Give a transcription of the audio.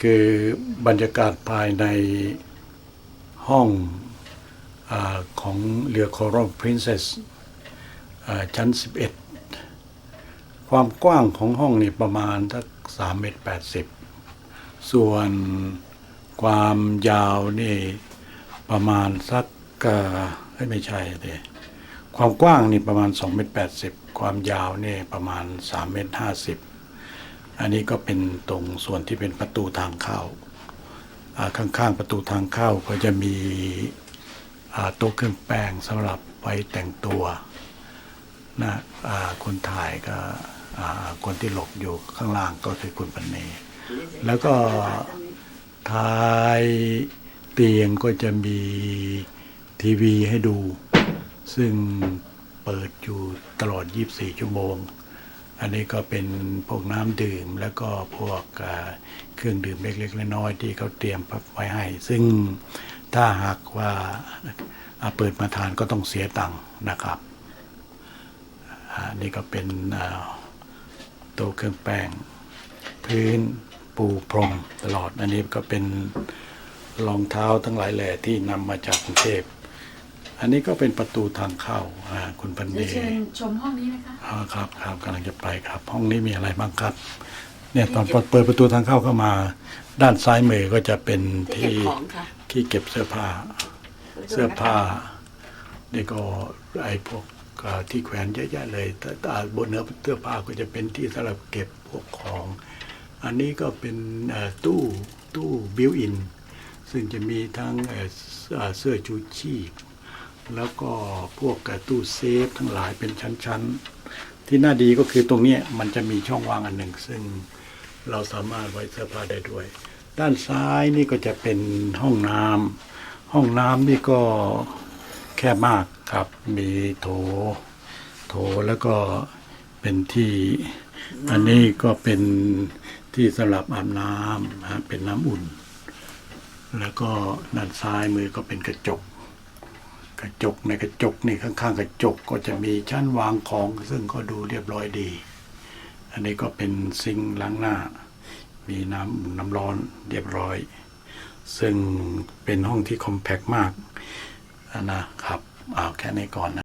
คือบรรยากาศภายในห้องอของเรือ Coral Princess อ่าชั้น 11 ความกว้างของห้องนี่ประมาณสัก3เมตร80 ส่วนความยาวนี่ประมาณสักไม่ใช่เลยความกว้างนี่ประมาณ2เมตร80 ความยาวนี่ประมาณ3เมตร50 อันนี้ก็เป็นตรงส่วนที่เป็นประตูทางเข้าข้างๆประตูทางเข้าก็จะมีโต๊ะเครื่องแป้งสำหรับไว้แต่งตัวนะคนถ่ายก็คนที่หลบอยู่ข้างล่างก็คือคุณปันเนแล้วก็ท้ายเตียงก็จะมีทีวีให้ดู ซึ่งเปิดอยู่ตลอด 24 ชั่วโมง อันนี้ก็เป็นพวกน้ำดื่มแล้วก็พวกเครื่องดื่มเล็กๆน้อยๆที่เขาเตรียมไว้ให้ ซึ่งถ้าหากว่าอ่าเปิดมาทานก็ต้องเสียตังค์นะครับอ่านี่ก็เป็นโต๊ะเครื่องแป้ง พื้นปูพรมตลอด อันนี้ก็เป็นรองเท้าทั้งหลายแหล่ที่นำมาจากกรุงเทพ อันนี้ก็เป็นประตูทางเข้าอ่าคุณพันเดเชิญชมห้องนี้นะคะอ่าครับครับกำลังจะไปครับ ห้องนี้มีอะไรบ้างครับ เนี่ยตอนเปิดประตูทางเข้าเข้ามา ด้านซ้ายมือก็จะเป็นที่เก็บที่ของค่ะที่เก็บเสื้อผ้า เสื้อผ้านี่ก็ไอ้พวกอ่าที่แขวนเยอะแยะเลยแต่แต่บนเนื้อเสื้อผ้าก็จะเป็นที่สำหรับเก็บพวกของ อันนี้ก็เป็นเอ่อตู้ตู้บิวอิน ซึ่งจะมีทั้งเอ่อเอ่อเสื้อชูชีพ แล้วก็พวกเอ่อตู้เซฟทั้งหลายเป็นชั้นๆ ที่น่าดีก็คือตรงนี้มันจะมีช่องว่างอันหนึ่ง ซึ่งเราสามารถไว้เสื้อผ้าได้ด้วย ด้านซ้ายนี่ก็จะเป็นห้องน้ำห้องน้ำนี่ก็แคบมากครับ มีโถ โถแล้วก็เป็นที่ อันนี้ก็เป็นที่สำหรับอาบน้ำฮะเป็นน้ำอุ่น แล้วก็ด้านซ้ายมือก็เป็นกระจก กระจกในกระจกนี่ข้างๆ กระจกก็จะมีชั้นวางของ ซึ่งก็ดูเรียบร้อยดี อันนี้ก็เป็นซิงล้างหน้า มีน้ำน้ำร้อนเรียบร้อย ซึ่งเป็นห้องที่คอมแพกมากนะครับเอาแค่นี้ก่อนนะ